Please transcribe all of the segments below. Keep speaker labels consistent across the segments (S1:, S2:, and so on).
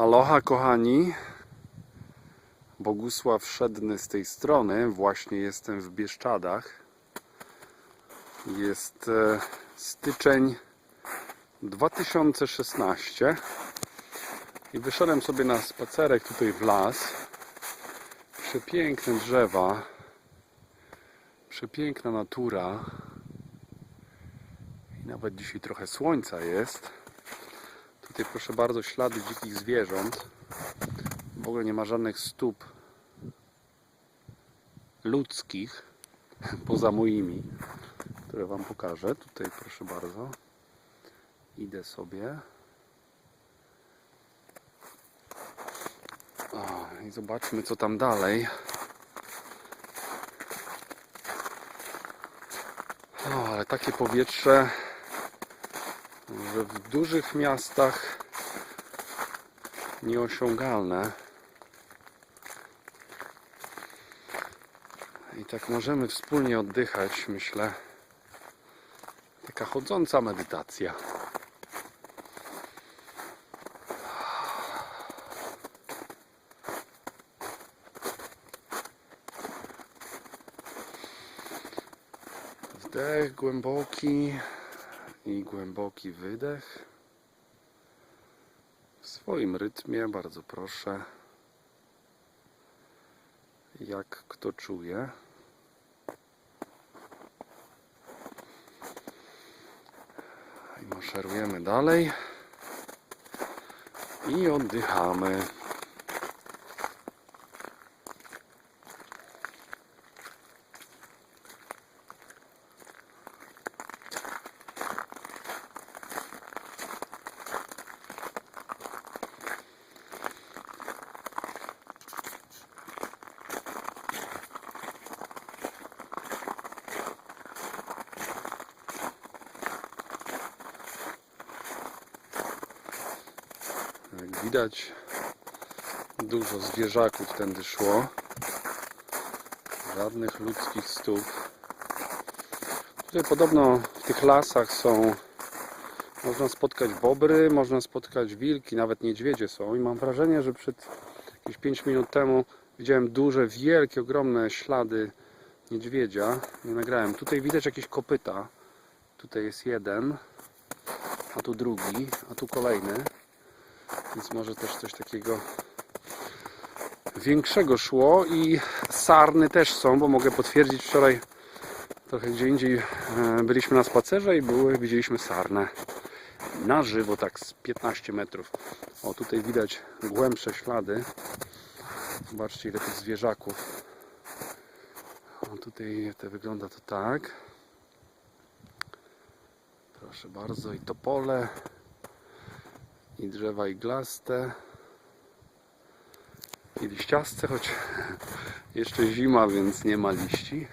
S1: Aloha kochani. Bogusław Szedny z tej strony. Właśnie jestem w Bieszczadach. Jest e, styczeń 2016 i wyszedłem sobie na spacerek tutaj w las. Przepiękne drzewa, przepiękna natura i nawet dzisiaj trochę słońca jest. Tutaj proszę bardzo ślady dzikich zwierząt. W ogóle nie ma żadnych stóp ludzkich poza moimi, które Wam pokażę. Tutaj proszę bardzo. Idę sobie. O, I zobaczmy co tam dalej. O, ale takie powietrze że w dużych miastach nieosiągalne. I tak możemy wspólnie oddychać, myślę. Taka chodząca medytacja. Wdech głęboki i głęboki wydech. W swoim rytmie, bardzo proszę. Jak kto czuje. I maszerujemy dalej. I oddychamy. Jak widać, dużo zwierzaków tędy szło. Żadnych ludzkich stóp. Tutaj podobno w tych lasach są. Można spotkać bobry, można spotkać wilki, nawet niedźwiedzie są. I mam wrażenie, że przed jakieś 5 minut temu widziałem duże, wielkie, ogromne ślady niedźwiedzia. Nie nagrałem. Tutaj widać jakieś kopyta. Tutaj jest jeden, a tu drugi, a tu kolejny. Więc może też coś takiego większego szło i sarny też są, bo mogę potwierdzić wczoraj trochę gdzie indziej e, byliśmy na spacerze i były, widzieliśmy sarnę na żywo, tak z 15 metrów. O, tutaj widać głębsze ślady. Zobaczcie ile tych zwierzaków. O, tutaj to wygląda to tak. Proszę bardzo, i topole i drzewa iglaste i liściaste, choć jeszcze zima, więc nie ma liści.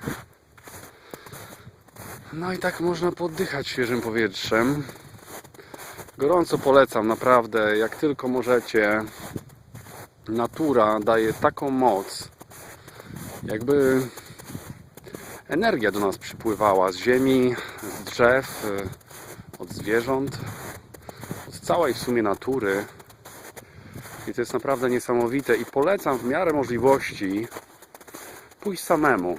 S1: No i tak można poddychać świeżym powietrzem. Gorąco polecam, naprawdę, jak tylko możecie. Natura daje taką moc, jakby energia do nas przypływała z ziemi, z drzew, od zwierząt całej w sumie natury. I to jest naprawdę niesamowite i polecam w miarę możliwości pójść samemu.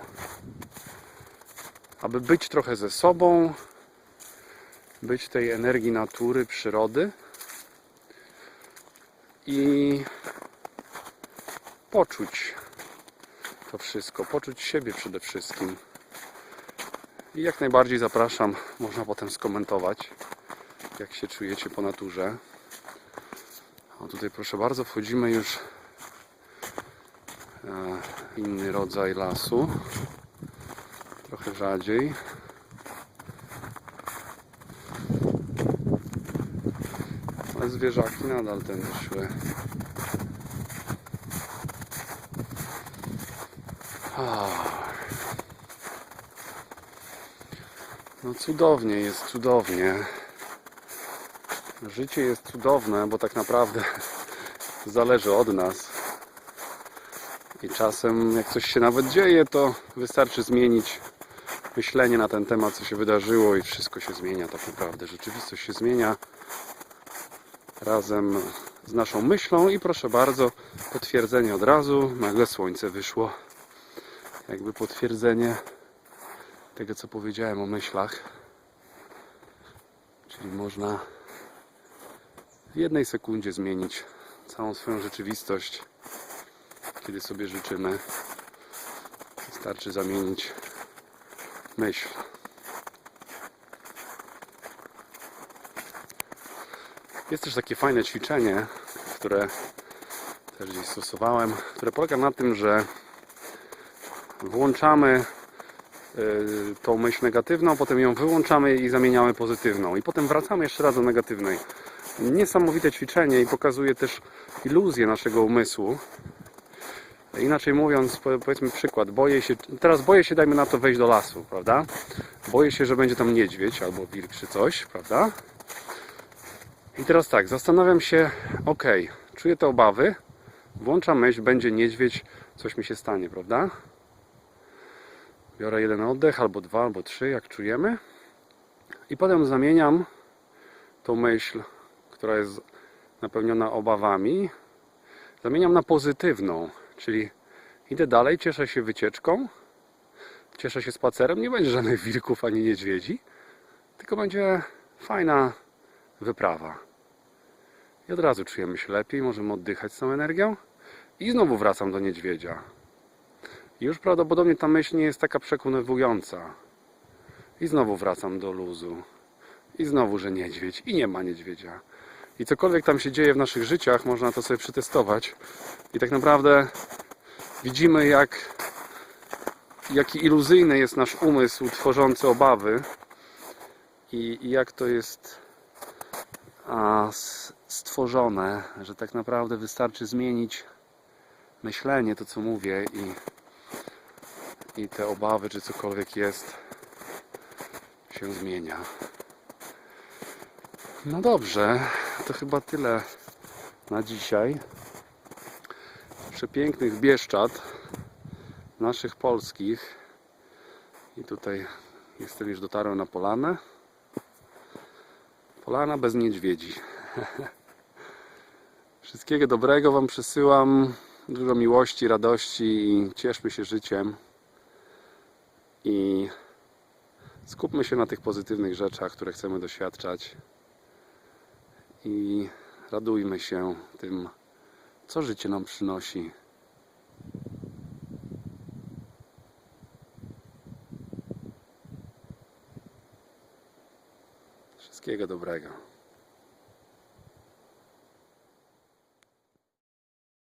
S1: Aby być trochę ze sobą, być tej energii natury, przyrody i poczuć to wszystko, poczuć siebie przede wszystkim. I jak najbardziej zapraszam, można potem skomentować jak się czujecie po naturze. O tutaj proszę bardzo, wchodzimy już e, inny rodzaj lasu. Trochę rzadziej. Ale zwierzaki nadal tędy szły. No cudownie, jest cudownie. Życie jest cudowne, bo tak naprawdę zależy od nas. I czasem, jak coś się nawet dzieje, to wystarczy zmienić myślenie na ten temat, co się wydarzyło, i wszystko się zmienia tak naprawdę. Rzeczywistość się zmienia razem z naszą myślą i proszę bardzo, potwierdzenie od razu, nagle słońce wyszło. Jakby potwierdzenie tego, co powiedziałem o myślach. Czyli można w jednej sekundzie zmienić całą swoją rzeczywistość, kiedy sobie życzymy. Wystarczy zamienić myśl. Jest też takie fajne ćwiczenie, które też gdzieś stosowałem, które polega na tym, że włączamy y, tą myśl negatywną, potem ją wyłączamy i zamieniamy pozytywną i potem wracamy jeszcze raz do negatywnej. Niesamowite ćwiczenie i pokazuje też iluzję naszego umysłu. Inaczej mówiąc, po- powiedzmy przykład, boję się, teraz boję się, dajmy na to, wejść do lasu, prawda? Boję się, że będzie tam niedźwiedź albo wilk czy coś, prawda? I teraz tak, zastanawiam się, ok, czuję te obawy, włączam myśl, będzie niedźwiedź, coś mi się stanie, prawda? Biorę jeden oddech, albo dwa, albo trzy, jak czujemy. I potem zamieniam tą myśl, która jest napełniona obawami, zamieniam na pozytywną, czyli idę dalej, cieszę się wycieczką, cieszę się spacerem, nie będzie żadnych wilków ani niedźwiedzi, tylko będzie fajna wyprawa. I od razu czujemy się lepiej, możemy oddychać z tą energią i znowu wracam do niedźwiedzia. I już prawdopodobnie ta myśl nie jest taka przekonywująca. I znowu wracam do luzu. I znowu, że niedźwiedź. I nie ma niedźwiedzia. I cokolwiek tam się dzieje w naszych życiach, można to sobie przetestować. I tak naprawdę widzimy, jak, jaki iluzyjny jest nasz umysł tworzący obawy. I, i jak to jest a, stworzone, że tak naprawdę wystarczy zmienić myślenie, to co mówię i, i te obawy, czy cokolwiek jest, się zmienia. No dobrze, to chyba tyle na dzisiaj. Przepięknych Bieszczad, naszych polskich. I tutaj jestem już dotarłem na polanę. Polana bez niedźwiedzi. Wszystkiego dobrego Wam przysyłam. Dużo miłości, radości i cieszmy się życiem. I skupmy się na tych pozytywnych rzeczach, które chcemy doświadczać. I radujmy się tym, co życie nam przynosi. Wszystkiego dobrego.